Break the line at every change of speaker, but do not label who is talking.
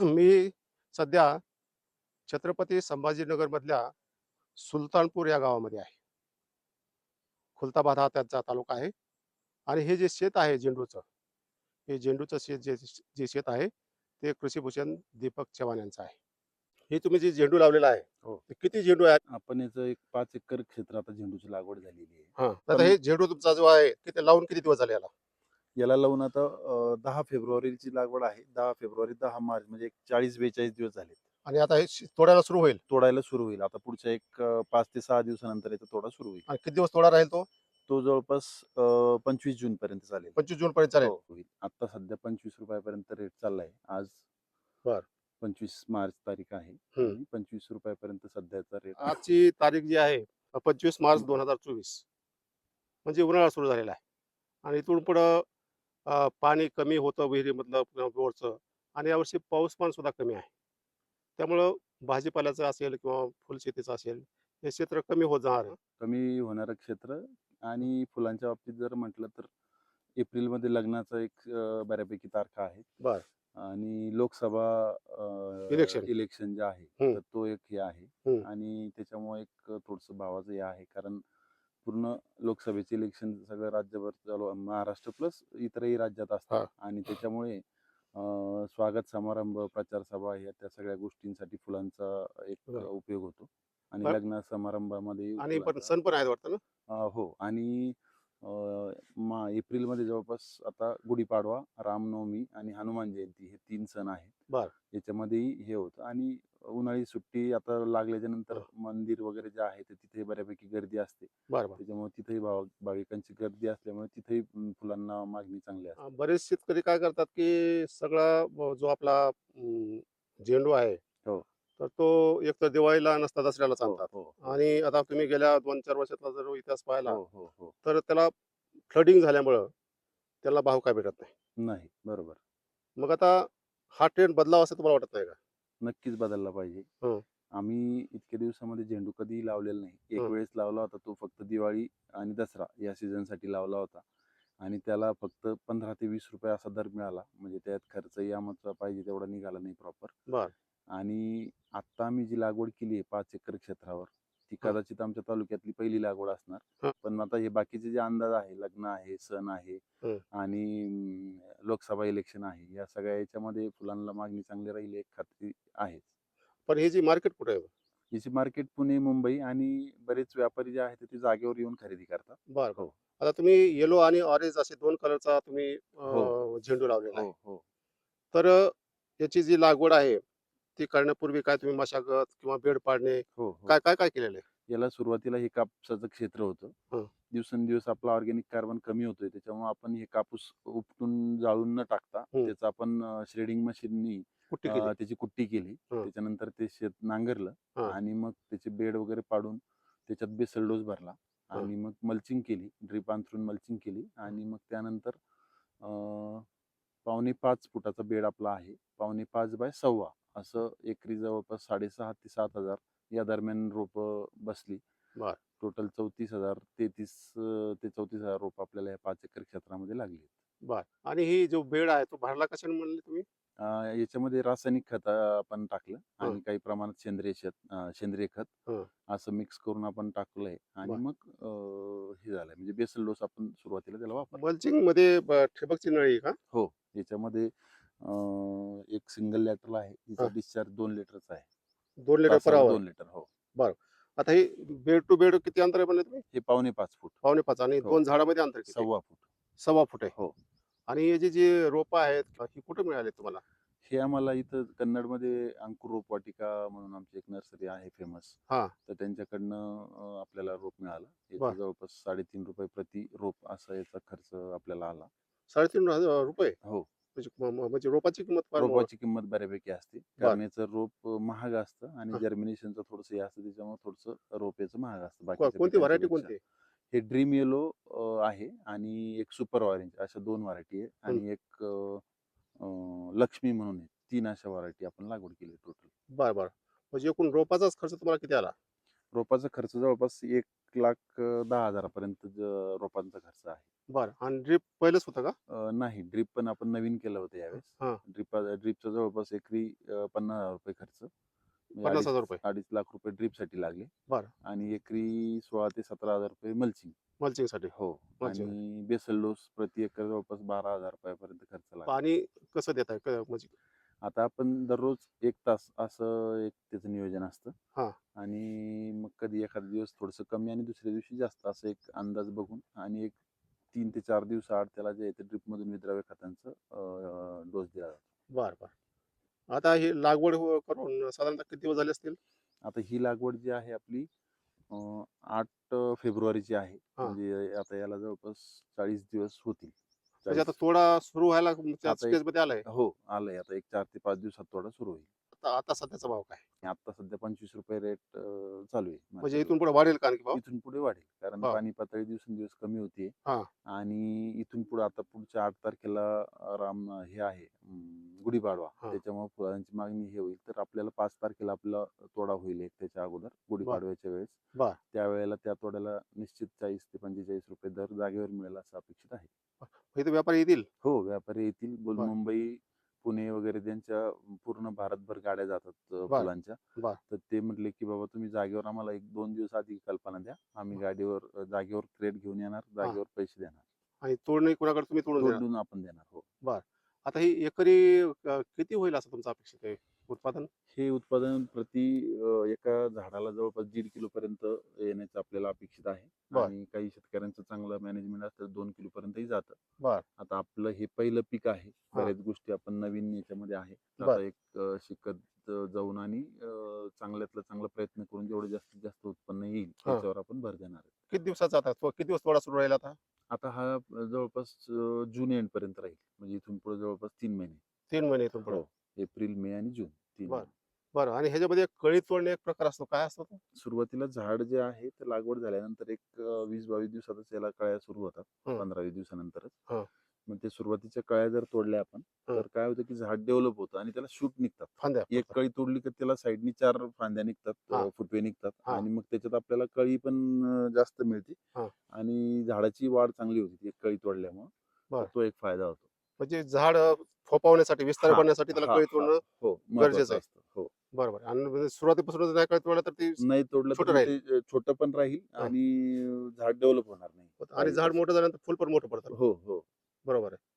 मी सध्या छत्रपती संभाजीनगरमधल्या सुलतानपूर या गावामध्ये आहे. खुलताबाद हा त्यांचा तालुका आहे. आणि हे जे शेत आहे झेंडूचं हे झेंडूचं शेत जे जे शेत आहे ते कृषीभूषण दीपक चव्हाण यांचं आहे. हे तुम्ही जे झेंडू लावलेला आहे
हो.
ते किती झेंडू आहेत?
आपण याचं एक पाच एकर क्षेत्र आता झेंडूची लागवड झालेली आहे.
हा. आता हे झेंडू तुमचा जो आहे किती लावून किती दिवस झाले याला?
याला लावून आता दहा फेब्रुवारीची लागवड आहे. दहा फेब्रुवारी दहा मार्च म्हणजे एक चाळीस बेचाळीस दिवस झाले
आणि आता हे शे- तोडायला सुरू होईल?
तोडायला सुरू होईल. आता पुढच्या एक अं, पाच ते सहा दिवसानंतर याचा तोडा सुरू होईल.
आणि किती दिवस तोडा राहील तो?
तो जवळपास अं, पंचवीस जून पर्यंत चालेल.
पंचवीस जून पर्यंत चालेल.
हो, होईल. आता सध्या पंचवीस रुपयापर्यंत रेट चाललाय. आज
बर.
पंचवीस मार्च तारीख आहे.
हम्म.
आणि पंचवीस रुपयापर्यंत सध्याचा रेट
आजची तारीख जी आहे पंचवीस मार्च दोन हजार चोवीस. म्हणजे उन्हाळा सुरू झालेला आहे. आणि इथून पुढं पाणी कमी होतं विहिरीमधलं बोरचं आणि यावर्षी पाऊसमान सुद्धा कमी आहे त्यामुळं भाजीपाल्याचं असेल किंवा फुलशेतीचं असेल हे क्षेत्र कमी होत जाणार आहे
कमी होणारं क्षेत्र आणि फुलांच्या बाबतीत जर म्हटलं तर एप्रिलमध्ये लग्नाचं एक अं, बऱ्यापैकी तारखा आहे
बर.
आणि लोकसभा
Election.
इलेक्शन जे आहे
हम्म.
तर तो एक हे आहे
हम्म.
आणि त्याच्यामुळे एक थोडस भावाचं हे आहे कारण पूर्ण लोकसभेचे इलेक्शन सगळं राज्यभर चालू महाराष्ट्र प्लस इतरही राज्यात असतात. आणि त्याच्यामुळे स्वागत समारंभ प्रचार सभा या त्या सगळ्या गोष्टींसाठी फुलांचा एक. उपयोग होतो. आणि लग्न समारंभामध्ये
आणि पण सण पण आहेत वाटतं ना?
हो. आणि मा एप्रिलमध्ये जवळपास आता गुढीपाडवा रामनवमी आणि हनुमान जयंती हे तीन सण आहेत
बर.
याच्यामध्येही हे होतं आणि उन्हाळी सुट्टी आता लागल्याच्या नंतर. मंदिर वगैरे जे आहे ते तिथे बऱ्यापैकी गर्दी असते त्याच्यामुळे तिथेही भाव भाविकांची गर्दी असल्यामुळे तिथेही फुलांना मागणी चांगली असते
बरेच शेतकरी काय करतात की सगळा जो आपला झेंडू आहे. तर तो एक तर दिवाळीला नसता दसऱ्याला
हो,
चालतात.
हो, हो.
आणि आता तुम्ही गेल्या दोन चार वर्षातला जर इतिहास पाहिला
हो हो हो.
तर त्याला फ्लडिंग झाल्यामुळं त्याला भाव काय भेटत नाही.
नाही बरोबर.
मग आता हा ट्रेंड बदलावा असं तुम्हाला वाटत नाही का?
नक्कीच बदलला पाहिजे. आम्ही इतक्या दिवसामध्ये झेंडू कधीही लावलेला नाही. एक. वेळेस लावला होता तो फक्त दिवाळी आणि दसरा या सीझनसाठी लावला होता. आणि त्याला फक्त पंधरा ते वीस रुपये असा दर मिळाला. म्हणजे त्यात खर्चही आमचा पाहिजे तेवढा निघाला नाही प्रॉपर.
बर.
आणि आता आम्ही जी लागवड केली आहे पाच एकर क्षेत्रावर ती. कदाचित आमच्या तालुक्यातली पहिली लागवड असणार. पण आता हे बाकीचे जे अंदाज आहे लग्न आहे सण आहे. आणि लोकसभा इलेक्शन आहे या सगळ्या याच्यामध्ये फुलांना मागणी चांगली राहील एक खात्री आहे
पण हे जी मार्केट कुठे आहे
याची मार्केट पुणे मुंबई आणि बरेच व्यापारी जे आहेत ते जागेवर येऊन खरेदी करतात
बर
हो.
आता तुम्ही येलो आणि ऑरेंज असे दोन कलरचा तुम्ही
हो.
झेंडू लावलेला आहे
हो हो
तर याची जी लागवड आहे ती करण्यापूर्वी काय तुम्ही मशागत किंवा बेड पाडणे
हो हो.
काय काय काय केलेलं आहे
याला सुरुवातीला हे कापसाचं क्षेत्र
हं.
होतं दिवसेंदिवस आपला ऑर्गॅनिक कार्बन कमी होतोय त्याच्यामुळे आपण हे कापूस उपटून जाळून न टाकता
हं.
त्याचं आपण श्रेडिंग मशीननी
केली
त्याची कुट्टी केली
हं.
त्याच्यानंतर ते शेत नांगरलं
हं.
आणि मग त्याचे बेड वगैरे पाडून त्याच्यात बेसल डोस भरला. आणि मग मल्चिंग केली ड्रीप अंथरून मल्चिंग केली आणि मग त्यानंतर अं, पावणे पाच फुटाचा बेड आपला आहे पावणे पाच बाय सव्वा असं एकरी जवळपास साडेसहा ते सात हजार या दरम्यान रोप बसली.
बर.
टोटल चौतीस हजार तेहतीस ते चौतीस हजार रोप आपल्याला या पाच एकर क्षेत्रामध्ये लागली
बर. आणि ही जो बेड आहे तो भरला कशाने म्हणले तुम्ही?
अं, याच्यामध्ये रासायनिक खत अं, आपण टाकलं आणि काही प्रमाणात सेंद्रिय शेत अं, सेंद्रिय खत
हं.
असं मिक्स करून आपण टाकलंय आणि
बर.
मग अं, हे झालंय. म्हणजे बेसल डोस आपण सुरुवातीला त्याला वापर
मल्चिंगमध्ये ब- ठिबकची नळी आहे का?
याच्यामध्ये अं, एक सिंगल लॅटरल आहे. तिचा
हं.
डिस्चार्ज दोन लिटरचा आहे.
दोन लिटर पर
तासाला
आवर
दोन लिटर हो.
आता हे बेड टू बेड किती अंतर आहे म्हणले तुम्ही?
हे पावणे पाच फूट.
पावणे पाच आणि
हो.
दोन झाडामध्ये अंतर किती?
सव्वा फूट.
सव्वा फूट आहे.
हो.
आणि हे जे जे रोप आहेत ही कुठे मिळाले तुम्हाला?
हे आम्हाला इथं कन्नडमध्ये अंकुर रोप वाटिका म्हणून आमची एक नर्सरी आहे फेमस
हा.
तर त्यांच्याकडनं अं, आपल्याला रोप मिळालं. याचं जवळपास साडेतीन रुपये प्रति रोप असा याचा खर्च आपल्याला आला.
साडेतीन हजार रुपये?
हो.
म्हणजे म- म- म्हणजे रोपाची किंमत फार
रोपाची किंमत बऱ्यापैकी असते. कारण याचं रोप महाग असतं आणि
हा.
जर्मिनेशनचं थोडस हे असतं त्याच्यामुळे थोडस रोप याचं महाग असतं
को-
बाकीच्या
कोणती व्हरायटी कोणती?
हे ड्रीम येलो आहे आणि एक सुपर ऑरेंज अशा दोन व्हरायटी आहे आणि एक अं, अं, लक्ष्मी म्हणून आहे. तीन अशा व्हरायटी आपण लागवड केली टोटल
बर बर. म्हणजे एकूण रोपाचाच खर्च तुम्हाला किती आला?
रोपाचा खर्च जवळपास एक लाख दहा हजारापर्यंत ज- रोपांचा खर्च आहे.
बरं. आणि ड्रीप पहिलंच होतं का?
अं, नाही. ड्रीप पण आपण नवीन केलं होतं यावेळेस.
हा.
ड्रीप ड्रीपचा जवळपास एकरी अं, पन्नास हजार रुपये खर्च. म्हणजे
पन्नास हजार
अडीच-
रुपये.
अडीच लाख रुपये ड्रीपसाठी लागले.
बरं.
आणि एकरी सोळा ते सतरा हजार रुपये मल्चिंग. हो.
Mulching.
आणि बेसल डोस प्रति एकर जवळपास बारा हजार रुपयापर्यंत खर्च लागला.
पाणी कसं देत आहे म्हणजे
आता आपण दररोज एक तास असं एक त्याचं नियोजन असतं.
हा.
आणि मग कधी एखादा दिवस थोडस कमी आणि दुसऱ्या दिवशी जास्त असं एक अंदाज बघून आणि एक तीन ते चार दिवस आड त्याला जे ते ड्रिप मधून विद्राव्य खतांचं डोस दिला जातो.
बरं बरं. आता ही लागवड हो- करून साधारणतः किती दिवस झाले असतील?
आता ही लागवड जी आहे आपली आठ फेब्रुवारीची आहे. म्हणजे आता याला जवळपास चाळीस दिवस होतील.
म्हणजे आता
40
तोडा सुरू व्हायला
आता
स्टेजमध्ये आलाय.
हो आलंय. आता एक चार ते पाच दिवसात थोडा सुरू होईल.
आता आता सध्याचा भाव काय?
आता सध्या पंचवीस रुपये रेट चालू आहे.
म्हणजे इथून पुढे वाढेल का आणखी भाव?
इथून पुढे वाढेल. कारण. पाणी पातळी दिवसेंदिवस कमी होते
हा.
आणि इथून पुढे आता पुढच्या आठ तारखेला राम हे आहे गुढीपाडवा. त्याच्यामुळे फुलांची मागणी हे होईल. तर आपल्याला पाच तारखेला आपला तोडा होईल त्याच्या अगोदर गुढीपाडव्याच्या वेळेस.
बर.
त्यावेळेला त्या तोड्याला निश्चित चाळीस ते पंचेचाळीस रुपये दर जागेवर मिळेल असं अपेक्षित आहे.
व्यापारी येतील?
हो व्यापारी येतील. बोल
बर.
मुंबई पुणे वगैरे त्यांच्या पूर्ण भारतभर गाड्या जातात
बर.
फुलांच्या.
बर.
तर ते म्हटले की बाबा तुम्ही जागेवर आम्हाला एक दोन दिवस आधी कल्पना द्या. आम्ही गाडीवर जागेवर क्रेट घेऊन येणार जागेवर पैसे देणार.
आणि तोडणी कोणाकडे तुम्ही तोडून
आपण देणार हो.
आता ही एकरी किती होईल असं तुमचं अपेक्षित आहे उत्पादन
हे उत्पादन प्रति एका झाडाला जवळपास दीड किलो पर्यंत येण्याचं आपल्याला अपेक्षित आहे. आणि काही शेतकऱ्यांचं चांगलं मॅनेजमेंट असतं दोन किलो पर्यंतही जातं
बर.
आता आपलं हे पहिलं पीक आहे. बऱ्याच गोष्टी आपण नवीन याच्यामध्ये आहे. आता एक शिकत जाऊन आणि चांगल्यातला चांगला प्रयत्न करून जेवढं जास्तीत जास्त उत्पन्न येईल. त्याच्यावर आपण भर देणार आहे
किती दिवसाचा आता तो किती दिवस तोडा सुरू राहील आता
आता हा जवळपास अं, जून एंड पर्यंत राहील म्हणजे इथून पुढे जवळपास तीन महिने
तीन महिने इथून पुढे
हो. एप्रिल मे आणि जून तीन
बर.
महिने.
बरं आणि ह्याच्यामध्ये कळी तोडणे एक प्रकार असतो काय असतो तो?
सुरुवातीला झाड जे आहे ते लागवड झाल्यानंतर एक वीस बावीस दिवसातच याला कळ्या सुरू होतात
हं.
पंधरा वीस दिवसानंतरच
हं.
मग ते सुरुवातीच्या कळ्या जर तोडल्या आपण. तर काय होतं की झाड डेव्हलप होतं आणि त्याला शूट निघतात
फांद्या
एक कळी तोडली की त्याला साईडनी चार फांद्या निघतात
हा.
फुटवे निघतात
हा.
आणि मग त्याच्यात आपल्याला कळी पण अं, जास्त मिळते
हा.
आणि झाडाची वाढ चांगली होती एक कळी तोडल्यामुळे
बर.
तो एक फायदा होतो
म्हणजे झाड फोपावण्यासाठी विस्तार
हा,
करण्यासाठी त्याला
हा,
कळी. तोडणं
हो
गरजेचं
महत्वाचं
आहे.
असतं हो
बरोबर आणि म्हणजे सुरुवातीपासून नाही कळी तोडलं तर ती
नाही तोडलं
छोटं
तर
राहील.
ते छोटं पण राहील
हा.
आणि झाड डेव्हलप होणार नाही
आणि झाड मोठं झाल्यानंतर फुल पण मोठं पडतं
हो हो
बरोबर आहे.